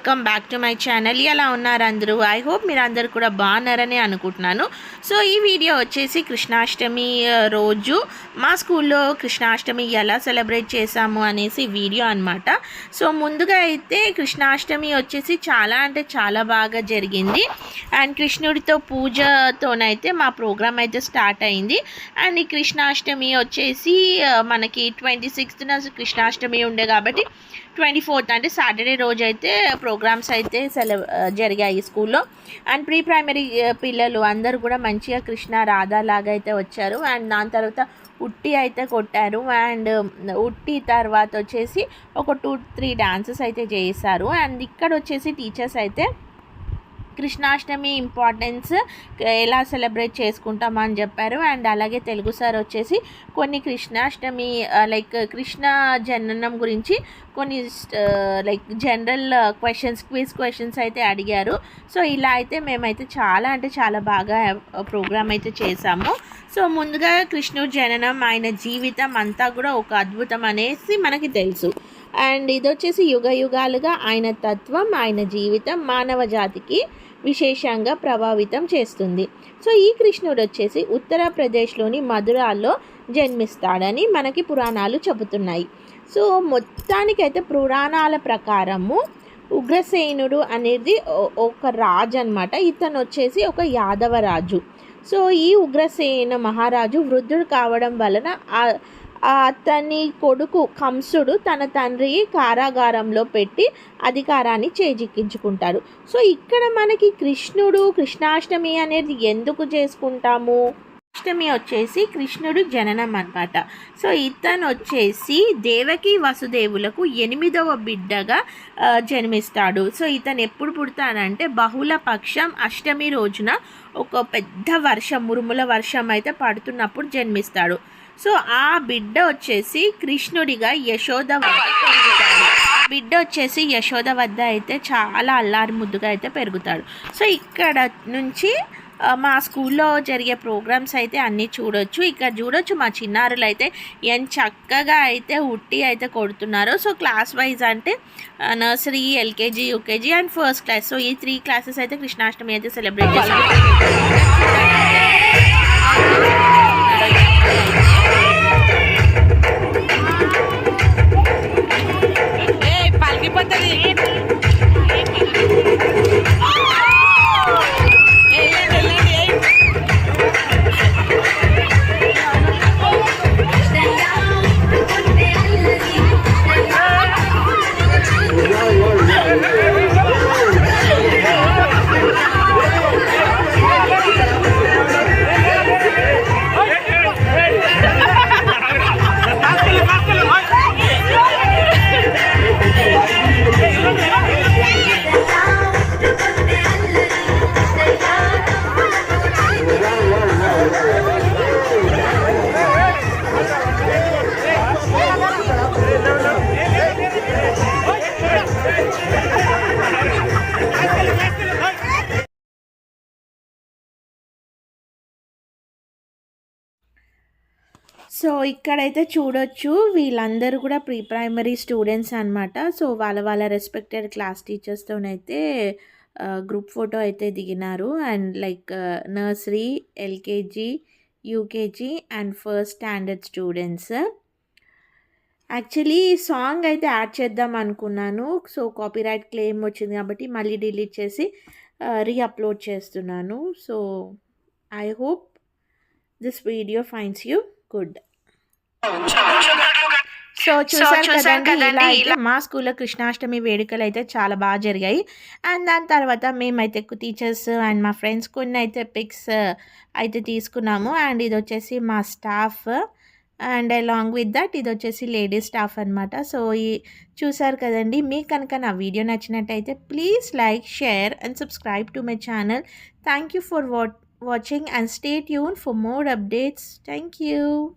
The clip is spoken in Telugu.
Welcome back to my channel. ఎలా ఉన్నారు అందరూ? ఐ హోప్ మీరు అందరు కూడా బాగున్నారని అనుకుంటున్నాను. సో ఈ వీడియో వచ్చేసి కృష్ణాష్టమి రోజు. మా స్కూల్లో కృష్ణాష్టమి ఎలా సెలబ్రేట్ చేశాము అనేసి వీడియో అనమాట సో ముందుగా అయితే కృష్ణాష్టమి వచ్చేసి చాలా అంటే చాలా బాగా జరిగింది. అండ్ కృష్ణుడితో పూజతోనైతే మా ప్రోగ్రామ్ అయితే స్టార్ట్ అయింది. అండ్ ఈ కృష్ణాష్టమి వచ్చేసి మనకి ట్వంటీ సిక్స్త్న కృష్ణాష్టమి ఉండే కాబట్టి ట్వంటీ ఫోర్త్ అంటే సాటర్డే రోజు అయితే ప్రోగ్రామ్స్ అయితే సెల జరిగాయి స్కూల్లో. అండ్ ప్రీ ప్రైమరీ పిల్లలు అందరూ కూడా మంచిగా కృష్ణ రాధా లాగా అయితే వచ్చారు. అండ్ దాని తర్వాత ఉట్టి అయితే కొట్టారు. అండ్ ఉట్టి తర్వాత వచ్చేసి ఒక టూ త్రీ డాన్సెస్ అయితే చేశారు. అండ్ ఇక్కడ వచ్చేసి టీచర్స్ అయితే కృష్ణాష్టమి ఇంపార్టెన్స్ ఎలా సెలబ్రేట్ చేసుకుంటామని చెప్పారు. అండ్ అలాగే తెలుగు సార్ వచ్చేసి కొన్ని కృష్ణాష్టమి uh, లైక్ కృష్ణ జననం గురించి కొన్ని like general questions quiz questions అయితే అడిగారు. సో ఇలా అయితే మేమైతే చాలా అంటే చాలా బాగా uh, ప్రోగ్రామ్ అయితే చేసాము సో ముందుగా కృష్ణుడు జననం ఆయన జీవితం అంతా కూడా ఒక అద్భుతం అనేసి మనకి తెలుసు. అండ్ ఇది వచ్చేసి యుగ యుగాలుగా ఆయన తత్వం ఆయన జీవితం మానవ జాతికి విశేషంగా ప్రభావితం చేస్తుంది. సో ఈ కృష్ణుడు వచ్చేసి ఉత్తరప్రదేశ్లోని మధురాల్లో జన్మిస్తాడని మనకి పురాణాలు చెబుతున్నాయి. సో మొత్తానికైతే పురాణాల ప్రకారము ఉగ్రసేనుడు అనేది ఒక రాజు అనమాట ఇతను వచ్చేసి ఒక యాదవ రాజు. సో ఈ ఉగ్రసేన మహారాజు వృద్ధుడు కావడం వలన అతని కొడుకు కంసుడు తన తండ్రి కారాగారంలో పెట్టి అధికారాన్ని చేజిక్కించుకుంటాడు. సో ఇక్కడ మనకి కృష్ణుడు కృష్ణాష్టమి అనేది ఎందుకు చేసుకుంటాము? అష్టమి వచ్చేసి కృష్ణుడు జననం అన్నమాట. సో ఇతను వచ్చేసి దేవకి వసుదేవులకు ఎనిమిదవ బిడ్డగా జన్మిస్తాడు. సో ఇతను ఎప్పుడు పుడతాడంటే బహుళ పక్షం అష్టమి రోజున ఒక పెద్ద వర్షం మురుముల వర్షం అయితే పడుతున్నప్పుడు జన్మిస్తాడు. సో ఆ బిడ్డ వచ్చేసి కృష్ణుడిగా యశోద బిడ్డ వచ్చేసి యశోద వద్ద అయితే చాలా అల్లారి ముద్దుగా అయితే పెరుగుతాడు. సో ఇక్కడ నుంచి మా స్కూల్లో జరిగే ప్రోగ్రామ్స్ అయితే అన్నీ చూడొచ్చు. ఇక్కడ చూడొచ్చు మా చిన్నారులు అయితే ఎంత చక్కగా అయితే ఉట్టి అయితే కొడుతున్నారు. సో క్లాస్ వైజ్ అంటే nursery LKG UKG and first class. So ఈ త్రీ క్లాసెస్ అయితే కృష్ణాష్టమి అయితే సెలబ్రేట్ చేస్తారు సో ఇక్కడైతే చూడొచ్చు వీళ్ళందరూ కూడా ప్రీ ప్రైమరీ స్టూడెంట్స్ అన్నమాట. సో వాళ్ళ వాళ్ళ రెస్పెక్టెడ్ క్లాస్ టీచర్స్తోనైతే గ్రూప్ ఫోటో అయితే దిగినారు. And like nursery LKG UKG and first standard students actually song అయితే యాడ్ చేద్దాం అనుకున్నాను. సో కాపీరైట్ క్లెయిమ్ వచ్చింది కాబట్టి మళ్ళీ డిలీట్ చేసి రీఅప్లోడ్ చేస్తున్నాను. So I hope this video finds you good. So చూసారు కదండి ఇలా అయితే మా స్కూల్లో కృష్ణాష్టమి వేడుకలు అయితే చాలా బాగా జరిగాయి. అండ్ దాని తర్వాత మేమైతే టీచర్స్ అండ్ మా ఫ్రెండ్స్ కొన్ని అయితే పిక్స్ అయితే తీసుకున్నాము. అండ్ ఇది వచ్చేసి మా staff and along with that ఇది వచ్చేసి లేడీస్ స్టాఫ్ అనమాట సో ఈ చూసారు కదండి మీకు కనుక నా వీడియో నచ్చినట్టయితే please like share and subscribe to my channel thank you for what watching and stay tuned for more updates. Thank you.